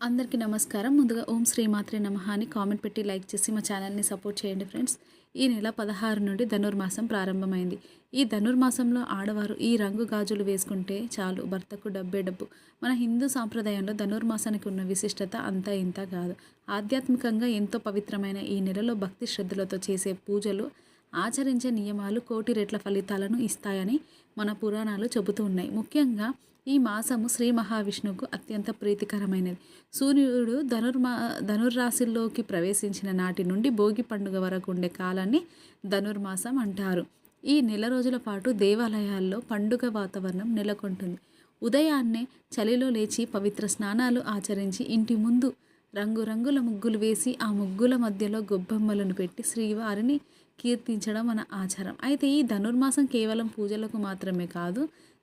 అందరికీ నమస్కారం. ముందుగా ఓం శ్రీమాత్రే నమః అని కామెంట్ పెట్టి లైక్ చేసి మా ఛానల్ని సపోర్ట్ చేయండి ఫ్రెండ్స్. ఈ నెల పదహారు నుండి ధనుర్మాసం ప్రారంభమైంది. ఈ ధనుర్మాసంలో ఆడవారు ఈ రంగు గాజులు వేసుకుంటే చాలు భర్తకు డబ్బే డబ్బు. మన హిందూ సాంప్రదాయంలో ధనుర్మాసానికి ఉన్న విశిష్టత అంతా ఇంత కాదు. ఆధ్యాత్మికంగా ఎంతో పవిత్రమైన ఈ నెలలో భక్తి శ్రద్ధలతో చేసే పూజలు ఆచరించే నియమాలు కోటి రెట్ల ఫలితాలను ఇస్తాయని మన పురాణాలు చెబుతూ ఉన్నాయి. ముఖ్యంగా ఈ మాసము శ్రీ మహావిష్ణువుకు అత్యంత ప్రీతికరమైనది. సూర్యుడు ధనుర్మా ధనుర్రాశిలోకి ప్రవేశించిన నాటి నుండి భోగి పండుగ వరకు ఉండే కాలాన్ని ధనుర్మాసం అంటారు. ఈ నెల రోజుల పాటు దేవాలయాల్లో పండుగ వాతావరణం నెలకొంటుంది. ఉదయాన్నే చలిలో లేచి పవిత్ర స్నానాలు ఆచరించి ఇంటి ముందు రంగురంగుల ముగ్గులు వేసి ఆ ముగ్గుల మధ్యలో గొబ్బెమ్మలను పెట్టి శ్రీవారిని కీర్తించడం మన ఆచారం. అయితే ఈ ధనుర్మాసం కేవలం పూజలకు మాత్రమే కాదు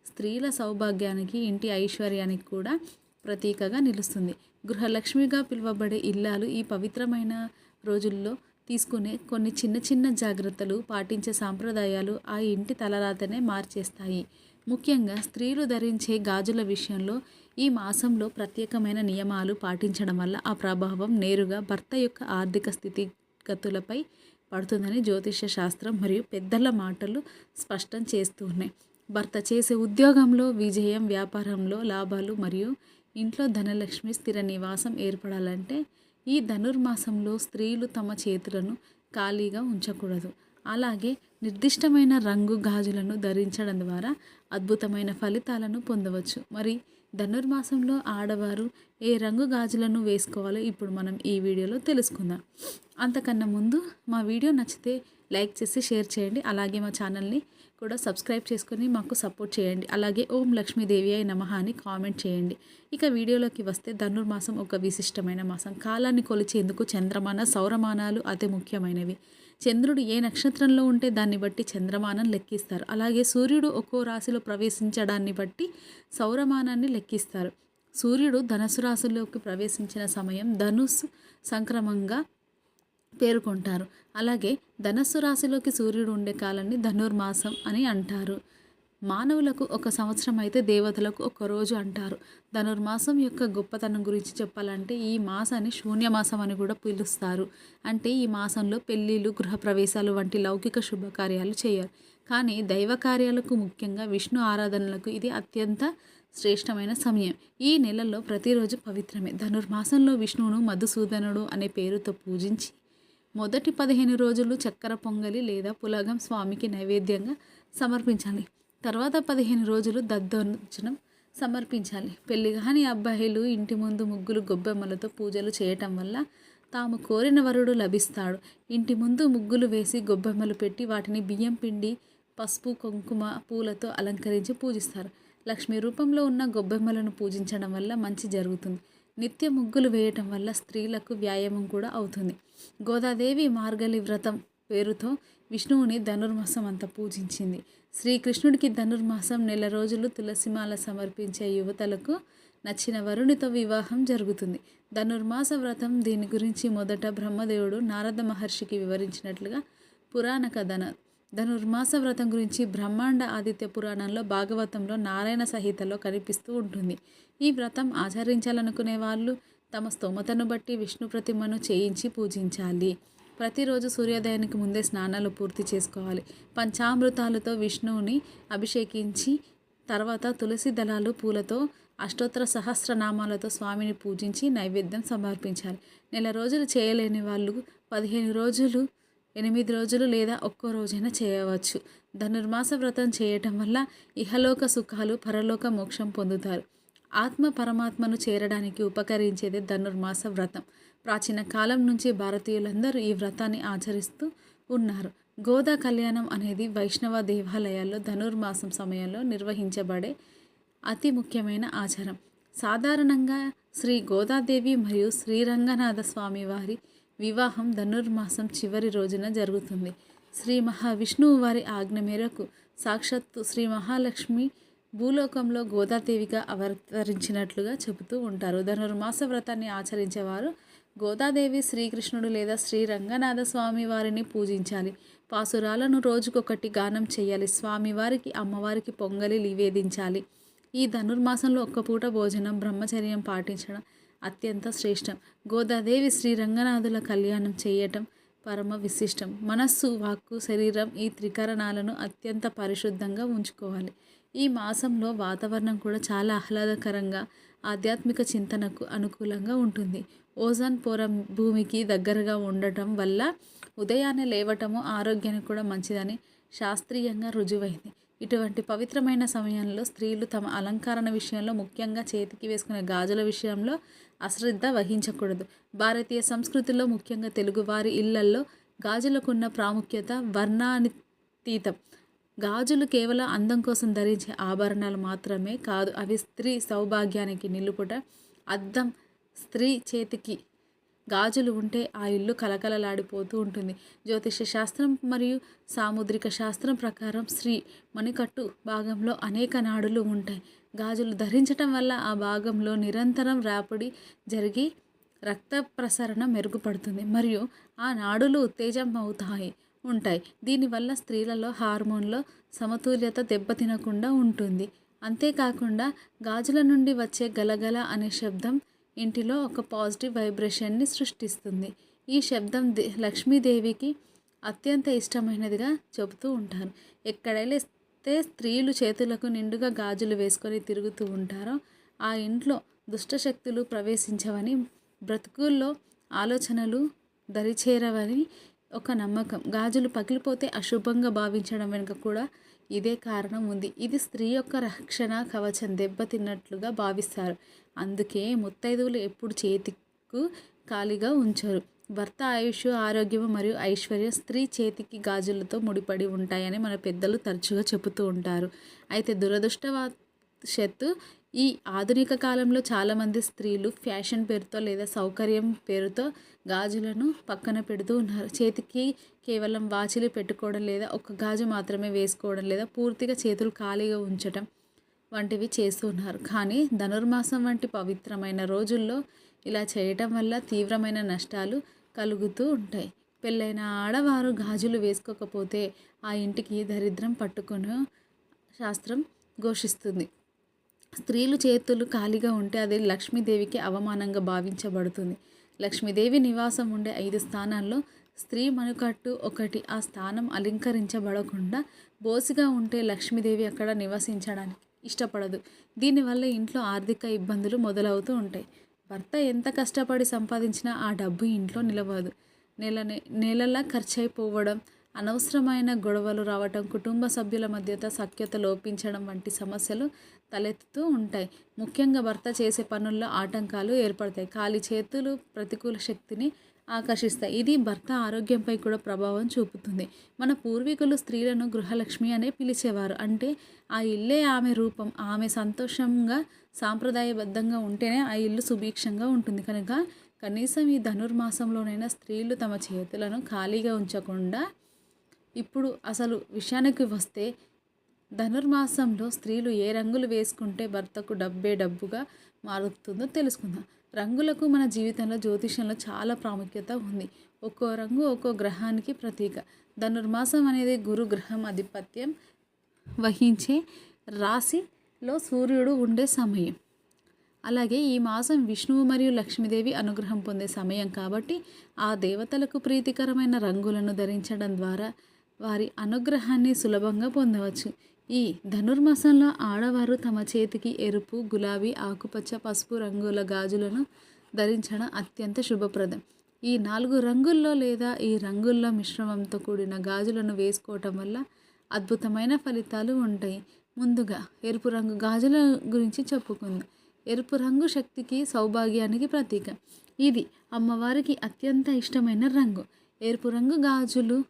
స్త్రీల సౌభాగ్యానికి ఇంటి ఐశ్వర్యానికి కూడా ప్రతీకగా నిలుస్తుంది. గృహలక్ష్మిగా పిలువబడే ఇల్లాలు ఈ పవిత్రమైన రోజుల్లో తీసుకునే కొన్ని చిన్న చిన్న జాగ్రత్తలు పాటించే సాంప్రదాయాలు ఆ ఇంటి తలరాతనే మార్చేస్తాయి. ముఖ్యంగా స్త్రీలు ధరించే గాజుల విషయంలో ఈ మాసంలో ప్రత్యేకమైన నియమాలు పాటించడం వల్ల ఆ ప్రభావం నేరుగా భర్త యొక్క ఆర్థిక స్థితిగతులపై పడుతుందని జ్యోతిష శాస్త్రం మరియు పెద్దల మాటలు స్పష్టం చేస్తూ ఉన్నాయి భర్త చేసే ఉద్యోగంలో విజయం వ్యాపారంలో లాభాలు మరియు ఇంట్లో ధనలక్ష్మి స్థిర నివాసం ఏర్పడాలంటే ఈ ధనుర్మాసంలో స్త్రీలు తమ చేతులను ఖాళీగా ఉంచకూడదు. అలాగే నిర్దిష్టమైన రంగు గాజులను ధరించడం ద్వారా అద్భుతమైన ఫలితాలను పొందవచ్చు. మరి ధనుర్మాసంలో ఆడవారు ఏ రంగు గాజులను వేసుకోవాలో ఇప్పుడు మనం ఈ వీడియోలో తెలుసుకుందాం. అంతకన్నా ముందు మా వీడియో నచ్చితే లైక్ చేసి షేర్ చేయండి. అలాగే మా ఛానల్ని కూడా సబ్స్క్రైబ్ చేసుకుని మాకు సపోర్ట్ చేయండి. అలాగే ఓం లక్ష్మీదేవి అయి నమ అని కామెంట్ చేయండి. ఇక వీడియోలోకి వస్తే ధనుర్మాసం ఒక విశిష్టమైన మాసం. కాలాన్ని కొలిచేందుకు చంద్రమాన సౌరమానాలు అతి ముఖ్యమైనవి. చంద్రుడు ఏ నక్షత్రంలో ఉంటే దాన్ని బట్టి చంద్రమానం లెక్కిస్తారు. అలాగే సూర్యుడు ఒక్కో రాశిలో ప్రవేశించడాన్ని బట్టి సౌరమానాన్ని లెక్కిస్తారు. సూర్యుడు ధనుసు రాశిలోకి ప్రవేశించిన సమయం ధనుస్సు సంక్రమంగా పేర్కొంటారు. అలాగే ధనస్సు రాశిలోకి సూర్యుడు ఉండే కాలాన్ని ధనుర్మాసం అని అంటారు. మానవులకు ఒక సంవత్సరం అయితే దేవతలకు ఒక రోజు అంటారు. ధనుర్మాసం యొక్క గొప్పతనం గురించి చెప్పాలంటే ఈ మాసాన్ని శూన్యమాసం అని కూడా పిలుస్తారు. అంటే ఈ మాసంలో పెళ్ళిళ్ళు గృహప్రవేశాలు వంటి లౌకిక శుభకార్యాలు చేయరు కానీ దైవ కార్యాలకు ముఖ్యంగా విష్ణు ఆరాధనలకు ఇది అత్యంత శ్రేష్టమైన సమయం. ఈ నెలలో ప్రతిరోజు పవిత్రమే. ధనుర్మాసంలో విష్ణువును మధుసూదనుడు అనే పేరుతో పూజించి మొదటి పదిహేను రోజులు చక్కెర పొంగలి లేదా పులగం స్వామికి నైవేద్యంగా సమర్పించాలి. తర్వాత పదిహేను రోజులు దద్దోజనం సమర్పించాలి. పెళ్ళి కాని అబ్బాయిలు ఇంటి ముందు ముగ్గులు గొబ్బెమ్మలతో పూజలు చేయటం వల్ల తాము కోరిన వరుడు లభిస్తాడు. ఇంటి ముందు ముగ్గులు వేసి గొబ్బెమ్మలు పెట్టి వాటిని బియ్యం పిండి పసుపు కుంకుమ పూలతో అలంకరించి పూజిస్తారు. లక్ష్మి రూపంలో ఉన్న గొబ్బెమ్మలను పూజించడం వల్ల మంచి జరుగుతుంది. నిత్య ముగ్గులు వేయటం వల్ల స్త్రీలకు వ్యాయామం కూడా అవుతుంది. గోదాదేవి మార్గలి వ్రతం పేరుతో విష్ణువుని ధనుర్మాసం అంతా పూజించింది. శ్రీకృష్ణుడికి ధనుర్మాసం నెల రోజులు తులసిమాల సమర్పించే యువతలకు నచ్చిన వరునితో వివాహం జరుగుతుంది. ధనుర్మాస వ్రతం దీని గురించి మొదట బ్రహ్మదేవుడు నారద మహర్షికి వివరించినట్లుగా పురాణ కథన ధనుర్మాస వ్రతం గురించి బ్రహ్మాండ ఆదిత్య పురాణంలో భాగవతంలో నారాయణ సహితలో కనిపిస్తూ ఉంటుంది. ఈ వ్రతం ఆచరించాలనుకునే వాళ్ళు తమ స్తోమతను బట్టి విష్ణు ప్రతిమను చేయించి పూజించాలి. ప్రతిరోజు సూర్యోదయానికి ముందే స్నానాలు పూర్తి చేసుకోవాలి. పంచామృతాలతో విష్ణువుని అభిషేకించి తర్వాత తులసి దళాలు పూలతో అష్టోత్తర సహస్రనామాలతో స్వామిని పూజించి నైవేద్యం సమర్పించాలి. నెల రోజులు చేయలేని వాళ్ళు పదిహేను రోజులు ఎనిమిది రోజులు లేదా ఒక్కో రోజైనా చేయవచ్చు. ధనుర్మాస వ్రతం చేయటం వల్ల ఇహలోక సుఖాలు పరలోక మోక్షం పొందుతారు. ఆత్మ పరమాత్మను చేరడానికి ఉపకరించేది ధనుర్మాస వ్రతం. ప్రాచీన కాలం నుంచి భారతీయులందరూ ఈ వ్రతాన్ని ఆచరిస్తూ ఉన్నారు. గోదా కళ్యాణం అనేది వైష్ణవ దేవాలయాల్లో ధనుర్మాసం సమయంలో నిర్వహించబడే అతి ముఖ్యమైన ఆచారం. సాధారణంగా శ్రీ గోదాదేవి మరియు శ్రీరంగనాథ స్వామి వారి వివాహం ధనుర్మాసం చివరి రోజున జరుగుతుంది. శ్రీ మహావిష్ణువు వారి ఆజ్ఞ మేరకు సాక్షాత్తు శ్రీ మహాలక్ష్మి భూలోకంలో గోదాదేవిగా అవతరించినట్లుగా చెబుతూ ఉంటారు. ధనుర్మాస వ్రతాన్ని ఆచరించేవారు గోదాదేవి శ్రీకృష్ణుడు లేదా శ్రీ రంగనాథ స్వామి వారిని పూజించాలి. పాసురాలను రోజుకొకటి గానం చేయాలి. స్వామివారికి అమ్మవారికి పొంగలి నివేదించాలి. ఈ ధనుర్మాసంలో ఒక్క పూట భోజనం బ్రహ్మచర్యం పాటించడం అత్యంత శ్రేష్టం. గోదాదేవి శ్రీ రంగనాథుల కళ్యాణం చేయటం పరమ విశిష్టం. మనస్సు వాక్కు శరీరం ఈ త్రికరణాలను అత్యంత పరిశుద్ధంగా ఉంచుకోవాలి. ఈ మాసంలో వాతావరణం కూడా చాలా ఆహ్లాదకరంగా ఆధ్యాత్మిక చింతనకు అనుకూలంగా ఉంటుంది. ఓజోన్ పొర భూమికి దగ్గరగా ఉండటం వల్ల ఉదయాన్నే లేవటము ఆరోగ్యానికి కూడా మంచిదని శాస్త్రీయంగా రుజువైంది. ఇటువంటి పవిత్రమైన సమయంలో స్త్రీలు తమ అలంకరణ విషయంలో ముఖ్యంగా చేతికి వేసుకునే గాజుల విషయంలో అశ్రద్ధ వహించకూడదు. భారతీయ సంస్కృతిలో ముఖ్యంగా తెలుగువారి ఇళ్ళల్లో గాజులకున్న ప్రాముఖ్యత వర్ణానితీతం గాజులు కేవలం అందం కోసం ధరించే ఆభరణాలు మాత్రమే కాదు అవి స్త్రీ సౌభాగ్యానికి నిలుపుట అద్దం స్త్రీ చేతికి గాజులు ఉంటే ఆ ఇల్లు కలకలలాడిపోతూ ఉంటుంది. జ్యోతిష శాస్త్రం మరియు సాముద్రిక శాస్త్రం ప్రకారం స్త్రీ మణికట్టు భాగంలో అనేక నాడులు ఉంటాయి. గాజులు ధరించటం వల్ల ఆ భాగంలో నిరంతరం రాపిడి జరిగి రక్త ప్రసరణ మెరుగుపడుతుంది మరియు ఆ నాడులు ఉత్తేజం అవుతాయి ఉంటాయి. దీనివల్ల స్త్రీలలో హార్మోన్లో సమతుల్యత దెబ్బతినకుండా ఉంటుంది. అంతేకాకుండా గాజుల నుండి వచ్చే గలగల అనే శబ్దం ఇంటిలో ఒక పాజిటివ్ వైబ్రేషన్ని సృష్టిస్తుంది. ఈ శబ్దం దే- లక్ష్మీదేవికి అత్యంత ఇష్టమైనదిగా చెబుతూ ఉంటారు. ఎక్కడైతే స్త్రీలు చేతులకు నిండుగా గాజులు వేసుకొని తిరుగుతూ ఉంటారో ఆ ఇంట్లో దుష్టశక్తులు ప్రవేశించవని బ్రతుకుల్లో ఆలోచనలు దరిచేరవని ఒక నమ్మకం. గాజులు పగిలిపోతే అశుభంగా భావించడం వెనుక కూడా ఇదే కారణం ఉంది. ఇది స్త్రీ యొక్క రక్షణ కవచం దెబ్బతిన్నట్లుగా భావిస్తారు. అందుకే ముత్తైదువులు ఎప్పుడు చేతికు ఖాళీగా ఉంచరు. భర్త ఆయుష్ ఆరోగ్యం మరియు ఐశ్వర్యం స్త్రీ చేతికి గాజులతో ముడిపడి ఉంటాయని మన పెద్దలు తరచుగా చెబుతూ ఉంటారు. అయితే దురదృష్టవశత్తు ఈ ఆధునిక కాలంలో చాలామంది స్త్రీలు ఫ్యాషన్ పేరుతో లేదా సౌకర్యం పేరుతో గాజులను పక్కన పెడుతూ ఉన్నారు. చేతికి కేవలం వాచిలు పెట్టుకోవడం లేదా ఒక గాజు మాత్రమే వేసుకోవడం లేదా పూర్తిగా చేతులు ఖాళీగా ఉంచటం వంటివి చేస్తూ ఉన్నారు. కానీ ధనుర్మాసం వంటి పవిత్రమైన రోజుల్లో ఇలా చేయటం వల్ల తీవ్రమైన నష్టాలు కలుగుతూ ఉంటాయి. పెళ్ళైన ఆడవారు గాజులు వేసుకోకపోతే ఆ ఇంటికి దరిద్రం పట్టుకొని శాస్త్రం ఘోషిస్తుంది. స్త్రీలు చేతులు ఖాళీగా ఉంటే అది లక్ష్మీదేవికి అవమానంగా భావించబడుతుంది. లక్ష్మీదేవి నివాసం ఉండే ఐదు స్థానాల్లో స్త్రీ మనుకట్టు ఒకటి. ఆ స్థానం అలంకరించబడకుండా బోసిగా ఉంటే లక్ష్మీదేవి అక్కడ నివసించడానికి ఇష్టపడదు. దీనివల్ల ఇంట్లో ఆర్థిక ఇబ్బందులు మొదలవుతూ ఉంటాయి. భర్త ఎంత కష్టపడి సంపాదించినా ఆ డబ్బు ఇంట్లో నిలవదు. నెల నెలలా ఖర్చయిపోవడం అనవసరమైన గొడవలు రావటం కుటుంబ సభ్యుల మధ్య సఖ్యత లోపించడం వంటి సమస్యలు తలెత్తుతూ ఉంటాయి. ముఖ్యంగా భర్త చేసే పనుల్లో ఆటంకాలు ఏర్పడతాయి. ఖాళీ చేతులు ప్రతికూల శక్తిని ఆకర్షిస్తాయి. ఇది భర్త ఆరోగ్యంపై కూడా ప్రభావం చూపుతుంది. మన పూర్వీకులు స్త్రీలను గృహలక్ష్మి అనే పిలిచేవారు. అంటే ఆ ఇల్లే ఆమె రూపం. ఆమె సంతోషంగా సాంప్రదాయబద్ధంగా ఉంటేనే ఆ ఇల్లు సుభిక్షంగా ఉంటుంది. కనుక కనీసం ఈ ధనుర్మాసంలోనైనా స్త్రీలు తమ చేతులను ఖాళీగా ఉంచకుండా ఇప్పుడు అసలు విషయానికి వస్తే ధనుర్మాసంలో స్త్రీలు ఏ రంగులు వేసుకుంటే భర్తకు డబ్బే డబ్బుగా మారుతుందో తెలుసుకుందాం. రంగులకు మన జీవితంలో జ్యోతిషంలో చాలా ప్రాముఖ్యత ఉంది. ఒక్కో రంగు ఒక్కో గ్రహానికి ప్రతీక. ధనుర్మాసం అనేది గురు గ్రహం ఆధిపత్యం వహించే రాశిలో సూర్యుడు ఉండే సమయం. అలాగే ఈ మాసం విష్ణువు మరియు లక్ష్మీదేవి అనుగ్రహం పొందే సమయం కాబట్టి ఆ దేవతలకు ప్రీతికరమైన రంగులను ధరించడం ద్వారా వారి అనుగ్రహాన్ని సులభంగా పొందవచ్చు. ఈ ధనుర్మాసంలో ఆడవారు తమ చేతికి ఎరుపు గులాబీ ఆకుపచ్చ పసుపు రంగుల గాజులను ధరించడం అత్యంత శుభప్రదం. ఈ నాలుగు రంగుల్లో లేదా ఈ రంగుల్లో మిశ్రమంతో కూడిన గాజులను వేసుకోవటం వల్ల అద్భుతమైన ఫలితాలు ఉంటాయి. ముందుగా ఎరుపు రంగు గాజుల గురించి చెప్పుకుందాం. ఎరుపు రంగు శక్తికి సౌభాగ్యానికి ప్రతీక. ఇది అమ్మవారికి అత్యంత ఇష్టమైన రంగు. ఎరుపు రంగు గాజులు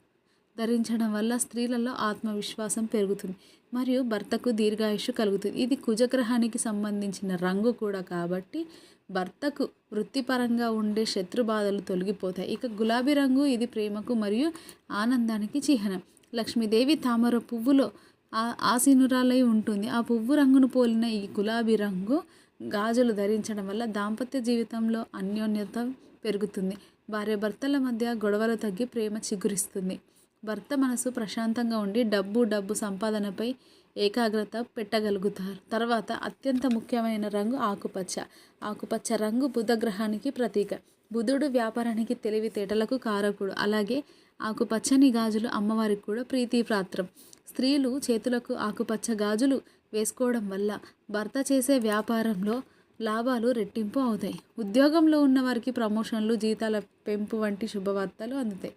ధరించడం వల్ల స్త్రీలలో ఆత్మవిశ్వాసం పెరుగుతుంది. మరియు భర్తకు దీర్ఘాయుష్ కలుగుతుంది. ఇది కుజగ్రహానికి సంబంధించిన రంగు కూడా కాబట్టి భర్తకు వృత్తిపరంగా ఉండే శత్రు బాధలు తొలగిపోతాయి. ఇక గులాబీ రంగు ఇది ప్రేమకు మరియు ఆనందానికి చిహ్నం. లక్ష్మీదేవి తామర పువ్వులో ఆ- ఆసీనురాలై ఉంటుంది. ఆ పువ్వు రంగును పోలిన ఈ గులాబీ రంగు గాజులు ధరించడం వల్ల దాంపత్య జీవితంలో అన్యోన్యత పెరుగుతుంది. భార్యాభర్తల మధ్య గొడవలు తగ్గి ప్రేమ చిగురిస్తుంది. భర్త మనసు ప్రశాంతంగా ఉండి డబ్బు డబ్బు సంపాదనపై ఏకాగ్రత పెట్టగలుగుతారు. తర్వాత అత్యంత ముఖ్యమైన రంగు ఆకుపచ్చ. ఆకుపచ్చ రంగు బుధగ్రహానికి ప్రతీక. బుధుడు వ్యాపారానికి తెలివితేటలకు కారకుడు. అలాగే ఆకుపచ్చని గాజులు అమ్మవారికి కూడా ప్రీతిపాత్రం. స్త్రీలు చేతులకు ఆకుపచ్చ గాజులు వేసుకోవడం వల్ల భర్త చేసే వ్యాపారంలో లాభాలు రెట్టింపు అవుతాయి. ఉద్యోగంలో ఉన్న వారికి ప్రమోషన్లు జీతాల పెంపు వంటి శుభవార్తలు అందుతాయి.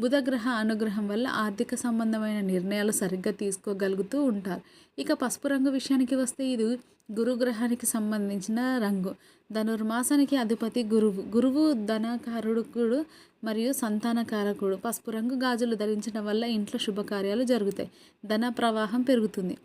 బుధగ్రహ అనుగ్రహం వల్ల ఆర్థిక సంబంధమైన నిర్ణయాలు సరిగ్గా తీసుకోగలుగుతూ ఉంటారు. ఇక పసుపు రంగు విషయానికి వస్తే ఇది గురుగ్రహానికి సంబంధించిన రంగు. ధనుర్మాసానికి అధిపతి గురువు. గురువు ధనకారుడుకుడు మరియు సంతానకారకుడు. పసుపు రంగు గాజులు ధరించడం వల్ల ఇంట్లో శుభకార్యాలు జరుగుతాయి. ధన ప్రవాహం పెరుగుతుంది.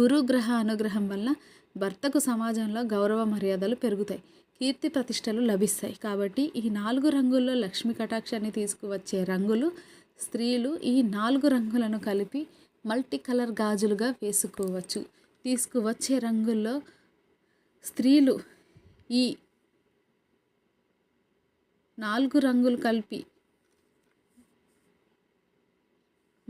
గురు గ్రహ అనుగ్రహం వల్ల భర్తకు సమాజంలో గౌరవ మర్యాదలు పెరుగుతాయి. కీర్తి ప్రతిష్టలు లభిస్తాయి. కాబట్టి ఈ నాలుగు రంగుల్లో లక్ష్మీ కటాక్షాన్ని తీసుకువచ్చే రంగులు స్త్రీలు ఈ నాలుగు రంగులను కలిపి మల్టీ కలర్ గాజులుగా వేసుకోవచ్చు. తీసుకువచ్చే రంగుల్లో స్త్రీలు ఈ నాలుగు రంగులు కలిపి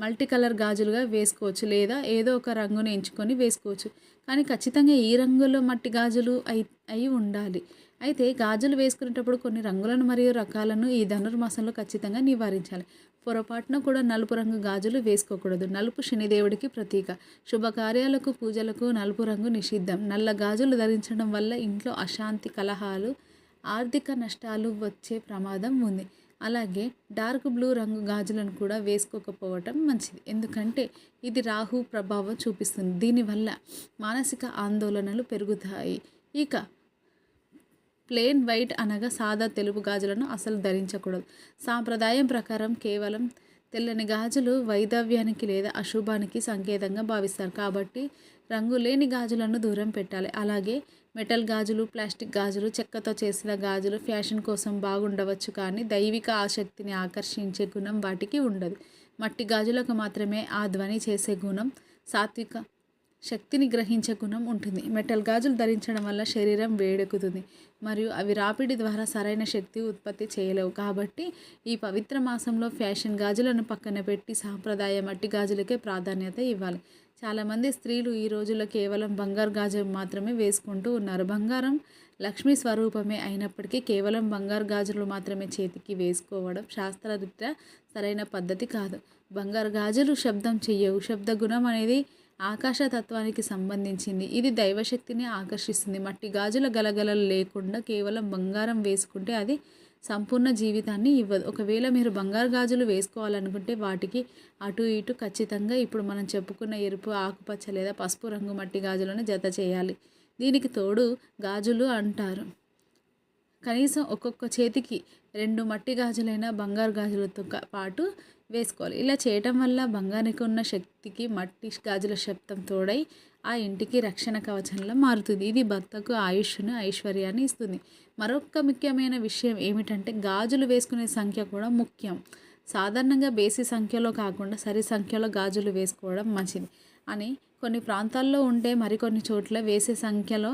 మల్టీ కలర్ గాజులుగా వేసుకోవచ్చు లేదా ఏదో ఒక రంగును ఎంచుకొని వేసుకోవచ్చు. కానీ ఖచ్చితంగా ఈ రంగులో మట్టి గాజులు అయి అయి ఉండాలి. అయితే గాజులు వేసుకునేటప్పుడు కొన్ని రంగులను మరియు రకాలను ఈ ధనుర్మాసంలో ఖచ్చితంగా నివారించాలి. పొరపాటున కూడా నలుపు రంగు గాజులు వేసుకోకూడదు. నలుపు శనిదేవుడికి ప్రతీక. శుభకార్యాలకు పూజలకు నలుపు రంగు నిషిద్ధం. నల్ల గాజులు ధరించడం వల్ల ఇంట్లో అశాంతి కలహాలు ఆర్థిక నష్టాలు వచ్చే ప్రమాదం ఉంది. అలాగే డార్క్ బ్లూ రంగు గాజులను కూడా వేసుకోకపోవటం మంచిది. ఎందుకంటే ఇది రాహు ప్రభావం చూపిస్తుంది. దీనివల్ల మానసిక ఆందోళనలు పెరుగుతాయి. ఇక ప్లేన్ వైట్ అనగా సాదా తెలుపు గాజులను అసలు ధరించకూడదు. సాంప్రదాయం ప్రకారం కేవలం తెల్లని గాజులు వైదవ్యానికి లేదా అశుభానికి సంకేతంగా భావిస్తారు. కాబట్టి రంగు లేని గాజులను దూరం పెట్టాలి. అలాగే మెటల్ గాజులు ప్లాస్టిక్ గాజులు చెక్కతో చేసిన గాజులు ఫ్యాషన్ కోసం బాగుండవచ్చు కానీ దైవిక ఆసక్తిని ఆకర్షించే గుణం వాటికి ఉండదు. మట్టి గాజులకు మాత్రమే ఆ ధ్వని చేసే గుణం సాత్విక శక్తిని గ్రహించే గుణం ఉంటుంది. మెటల్ గాజులు ధరించడం వల్ల శరీరం వేడెక్కుతుంది మరియు అవి రాపిడి ద్వారా సరైన శక్తి ఉత్పత్తి చేయలేవు. కాబట్టి ఈ పవిత్ర మాసంలో ఫ్యాషన్ గాజులను పక్కన పెట్టి సాంప్రదాయ మట్టి గాజులకే ప్రాధాన్యత ఇవ్వాలి. చాలామంది స్త్రీలు ఈ రోజుల్లో కేవలం బంగారు గాజులు మాత్రమే వేసుకుంటూ ఉన్నారు. బంగారం లక్ష్మీ స్వరూపమే అయినప్పటికీ కేవలం బంగారు గాజులు మాత్రమే చేతికి వేసుకోవడం శాస్త్రదృష్ట్యా సరైన పద్ధతి కాదు. బంగారు గాజులు శబ్దం చెయ్యవు. శబ్ద గుణం అనేది ఆకాశతత్వానికి సంబంధించింది. ఇది దైవశక్తిని ఆకర్షిస్తుంది. మట్టి గాజుల గలగలలు లేకుండా కేవలం బంగారం వేసుకుంటే అది సంపూర్ణ జీవితాన్ని ఇవ్వదు. ఒకవేళ మీరు బంగారు గాజులు వేసుకోవాలనుకుంటే వాటికి అటు ఇటు ఖచ్చితంగా ఇప్పుడు మనం చెప్పుకున్న ఎరుపు ఆకుపచ్చ లేదా పసుపు రంగు మట్టి గాజులను జత చేయాలి. దీనికి తోడు గాజులు అంటారు. కనీసం ఒక్కొక్క చేతికి రెండు మట్టి గాజులైన బంగారు గాజులతో పాటు వేసుకోవాలి. ఇలా చేయటం వల్ల బంగారానికి ఉన్న శక్తికి మట్టి గాజుల శబ్దం తోడై ఆ ఇంటికి రక్షణ కవచంలా మారుతుంది. ఇది భర్తకు ఆయుష్ను ఐశ్వర్యాన్ని ఇస్తుంది. మరొక ముఖ్యమైన విషయం ఏమిటంటే గాజులు వేసుకునే సంఖ్య కూడా ముఖ్యం. సాధారణంగా బేసి సంఖ్యలో కాకుండా సరి సంఖ్యలో గాజులు వేసుకోవడం మంచిది. అని కొన్ని ప్రాంతాల్లో ఉంటే మరికొన్ని చోట్ల వేసే సంఖ్యలో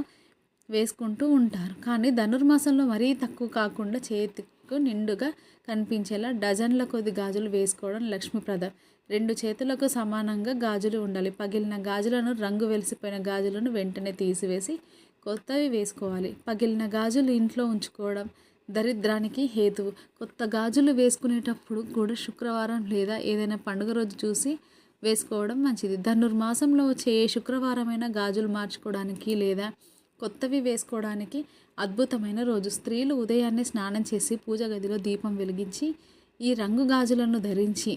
వేసుకుంటూ ఉంటారు. కానీ ధనుర్మాసంలో మరీ తక్కువ కాకుండా చేతికు నిండుగా కనిపించేలా డజన్ల కొద్ది గాజులు వేసుకోవడం లక్ష్మీప్రదం. రెండు చేతులకు సమానంగా గాజులు ఉండాలి. పగిలిన గాజులను రంగు వెలిసిపోయిన గాజులను వెంటనే తీసివేసి కొత్తవి వేసుకోవాలి. పగిలిన గాజులు ఇంట్లో ఉంచుకోవడం దరిద్రానికి హేతువు. కొత్త గాజులు వేసుకునేటప్పుడు కూడా శుక్రవారం లేదా ఏదైనా పండుగ రోజు చూసి వేసుకోవడం మంచిది. ధనుర్మాసంలో వచ్చే ఏ శుక్రవారమైనా గాజులు మార్చుకోవడానికి లేదా కొత్తవి వేసుకోవడానికి అద్భుతమైన రోజు. స్త్రీలు ఉదయాన్నే స్నానం చేసి పూజ గదిలో దీపం వెలిగించి ఈ రంగు గాజులను ధరించి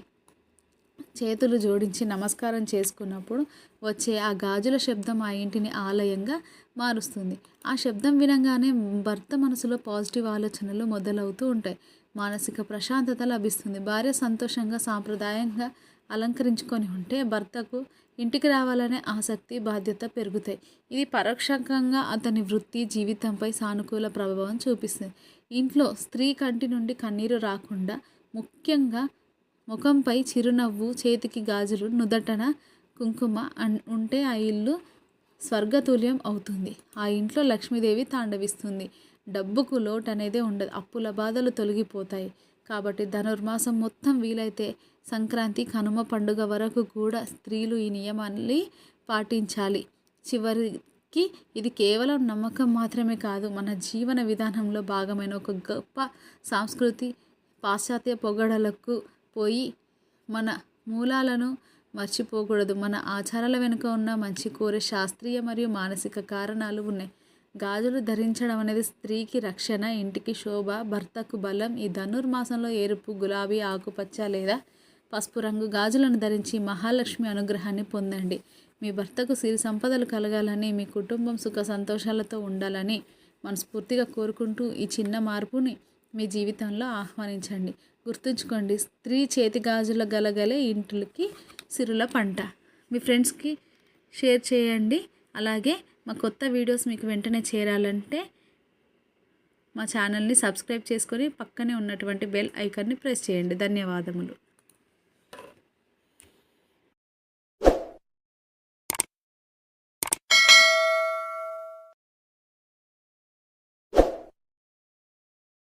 చేతులు జోడించి నమస్కారం చేసుకున్నప్పుడు వచ్చే ఆ గాజుల శబ్దం ఆ ఇంటిని ఆలయంగా మారుస్తుంది. ఆ శబ్దం వినంగానే భర్త మనసులో పాజిటివ్ ఆలోచనలు మొదలవుతూ ఉంటాయి. మానసిక ప్రశాంతత లభిస్తుంది. భార్య సంతోషంగా సాంప్రదాయంగా అలంకరించుకొని ఉంటే భర్తకు ఇంటికి రావాలనే ఆసక్తి బాధ్యత పెరుగుతాయి. ఇది పరోక్షంగా అతని వృత్తి జీవితంపై సానుకూల ప్రభావం చూపిస్తుంది. ఇంట్లో స్త్రీ కంటి నుండి కన్నీరు రాకుండా ముఖ్యంగా ముఖంపై చిరునవ్వు చేతికి గాజులు నుదటన కుంకుమ అన్ ఉంటే ఆ ఇల్లు స్వర్గతుల్యం అవుతుంది. ఆ ఇంట్లో లక్ష్మీదేవి తాండవిస్తుంది. డబ్బుకు లోటు అనేది ఉండదు. అప్పుల బాధలు తొలగిపోతాయి. కాబట్టి ధనుర్మాసం మొత్తం వీలైతే సంక్రాంతి కనుమ పండుగ వరకు కూడా స్త్రీలు ఈ నియమాన్ని పాటించాలి. చివరికి ఇది కేవలం నమ్మకం మాత్రమే కాదు మన జీవన విధానంలో భాగమైన ఒక గొప్ప సాంస్కృతి పాశ్చాత్య పొగడలకు పోయి మన మూలాలను మర్చిపోకూడదు. మన ఆచారాల వెనుక ఉన్న మంచి కోరే శాస్త్రీయ మరియు మానసిక కారణాలు ఉన్నాయి. గాజులు ధరించడం అనేది స్త్రీకి రక్షణ ఇంటికి శోభ భర్తకు బలం ఈ ధనుర్మాసంలో ఎరుపు గులాబీ ఆకుపచ్చ లేదా పసుపు రంగు గాజులను ధరించి మహాలక్ష్మి అనుగ్రహాన్ని పొందండి. మీ భర్తకు సిరి సంపదలు కలగాలని మీ కుటుంబం సుఖ సంతోషాలతో ఉండాలని మనస్ఫూర్తిగా కోరుకుంటూ ఈ చిన్న మార్పుని మీ జీవితంలో ఆహ్వానించండి. గుర్తుంచుకోండి స్త్రీ చేతి గాజుల గలగలే ఇంటికి సిరుల పంట. మీ ఫ్రెండ్స్కి షేర్ చేయండి. అలాగే మా కొత్త వీడియోస్ మీకు వెంటనే చేరాలంటే మా ఛానల్ని సబ్స్క్రైబ్ చేసుకొని పక్కనే ఉన్నటువంటి బెల్ ఐకాన్ని ప్రెస్ చేయండి. ధన్యవాదములు.